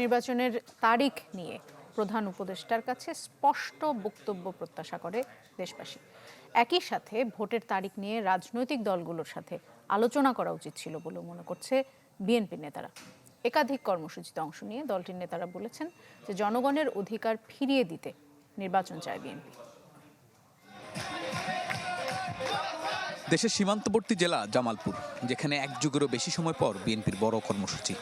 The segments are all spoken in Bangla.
নির্বাচনের তারিখ নিয়ে প্রধান উপদেষ্টার কাছে স্পষ্ট বক্তব্য প্রত্যাশা করে দেশবাসী। একই সাথে ভোটের তারিখ নিয়ে রাজনৈতিক দলগুলোর সাথে আলোচনা করা উচিত ছিল বলে মনে করছে বিএনপি নেতারা। একাধিক কর্মসূচিতে অংশ নিয়ে দলটির নেতারা বলেছেন যে জনগণের অধিকার ফিরিয়ে দিতে নির্বাচন চায় বিএনপি। দেশের সীমান্তবর্তী জেলা জামালপুর, যেখানে এক যুগেরও বেশি সময় পর বিএনপির বড় কর্মসূচি।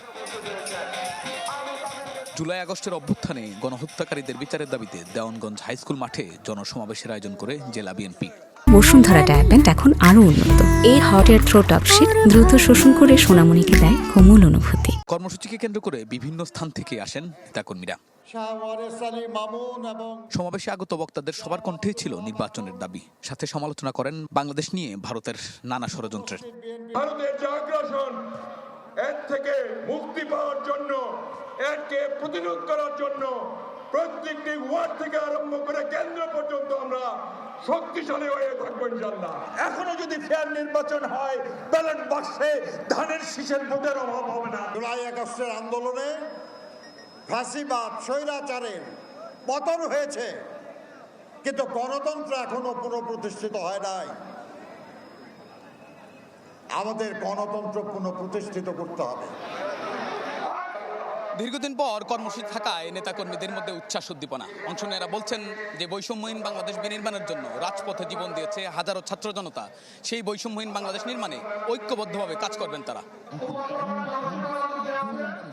জুলাই আগস্টের অভ্যুত্থানে গণহত্যাকারীদের বিচারের দাবিতে দেওয়ানগঞ্জ হাইস্কুল মাঠে জনসমাবেশের আয়োজন করে জেলা বিএনপি। বসুন্ধরা ডায়াপেন্ট এখন আরও উন্নত। এই হট এয়ার থ্রো টপশিট দ্রুত শোষণ করে সোনামণিকে দেয় কোমল অনুভূতি। কর্মসূচিকে কেন্দ্র করে বিভিন্ন স্থান থেকে আসেন নেতাকর্মীরা। শাহ ওয়ারেস আলী মামুন এবং সমাবেশে আগত বক্তাদের সবার কণ্ঠেই ছিল নির্বাচনের দাবি। সাথে সমালোচনা করেন বাংলাদেশ নিয়ে ভারতের নানা ষড়যন্ত্রের। এর থেকে মুক্তি পাওয়ার জন্য, এরকে প্রতিরোধ করার জন্য প্রত্যেকটি ওয়ার্ড থেকে আরম্ভ করে কেন্দ্র পর্যন্ত আমরা শক্তিশালী হয়ে থাকব ইনশাল্লাহ এখনও যদি ফেয়ার নির্বাচন হয়, ব্যালট বাক্সে ধানের শীষের ভোটের অভাব হবে না। জুলাই আগস্টের আন্দোলনে ফাঁসিবাদ, স্বৈরাচারের পতন হয়েছে, কিন্তু গণতন্ত্র এখনও পুনঃপ্রতিষ্ঠিত হয় নাই। আমাদের গণতন্ত্র পুনঃপ্রতিষ্ঠিত করতে হবে। দীর্ঘদিন পর কর্মসূচি থাকায় নেতাকর্মীদের মধ্যে উচ্ছ্বাস উদ্দীপনা। অংশ নেওয়ারা বলছেন যে বৈষম্যহীন বাংলাদেশ বিনির্মাণের জন্য রাজপথে জীবন দিয়েছে হাজারো ছাত্র জনতা। সেই বৈষম্যহীন বাংলাদেশ নির্মাণে ঐক্যবদ্ধভাবে কাজ করবেন তারা।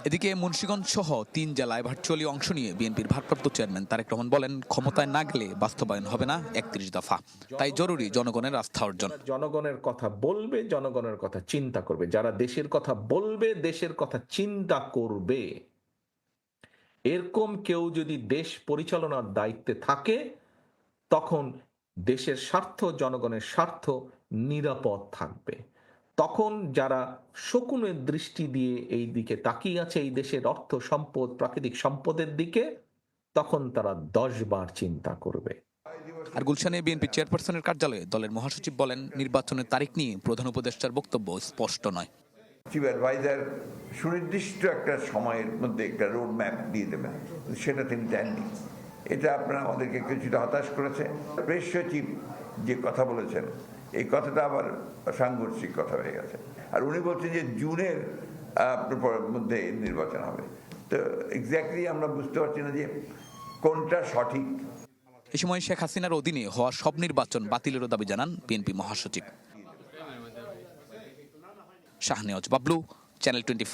এদিকে মুন্সিগঞ্জ সহ তিন জেলায় ভার্চুয়ালি অংশ নিয়ে বিএনপির ভারপ্রাপ্ত চেয়ারম্যান তারেক রহমান বলেন, ক্ষমতায় না গেলে বাস্তবায়ন হবে না একত্রিশ দফা। তাই জরুরি জনগণের আস্থা অর্জন। জনগণের কথা বলবে, জনগণের কথা চিন্তা করবে। যারা দেশের কথা বলবে, দেশের কথা চিন্তা করবে। এরকম কেউ যদি দেশ পরিচালনার দায়িত্বে থাকে, তখন দেশের স্বার্থ, জনগণের স্বার্থ নিরাপদ থাকবে। তখন যারা শকুনের দৃষ্টি দিয়ে এই দিকে তাকিয়ে আছে, এই দেশের অর্থ সম্পদ, প্রাকৃতিক সম্পদের দিকে, তখন তারা দশ বার চিন্তা করবে। আর গুলশানে বিএনপি চেয়ারপারসনের কার্যালয়ে দলের মহাসচিব বলেন, নির্বাচনের তারিখ নিয়ে প্রধান উপদেষ্টার বক্তব্য স্পষ্ট নয়। চিফ অ্যাডভাইজার সুনির্দিষ্ট একটা সময়ের মধ্যে একটা রোড ম্যাপ দিয়ে দেবেন। সেটা তিনি দেননি। এটা আপনারা আমাদেরকে কিছুটা হতাশ করেছে। প্রেস সচিব যে কথা বলেছেন, এই কথাটা আবার সাংঘর্ষিক কথা হয়ে গেছে। আর উনি বলছেন যে জুনের মধ্যে নির্বাচন হবে। তো এক্স্যাক্টলি আমরা বুঝতে পারছি না যে কোনটা সঠিক। এ সময় শেখ হাসিনার অধীনে হওয়া সব নির্বাচন বাতিলেরও দাবি জানান বিএনপি মহাসচিব। Shahnawaz Bablu channel twenty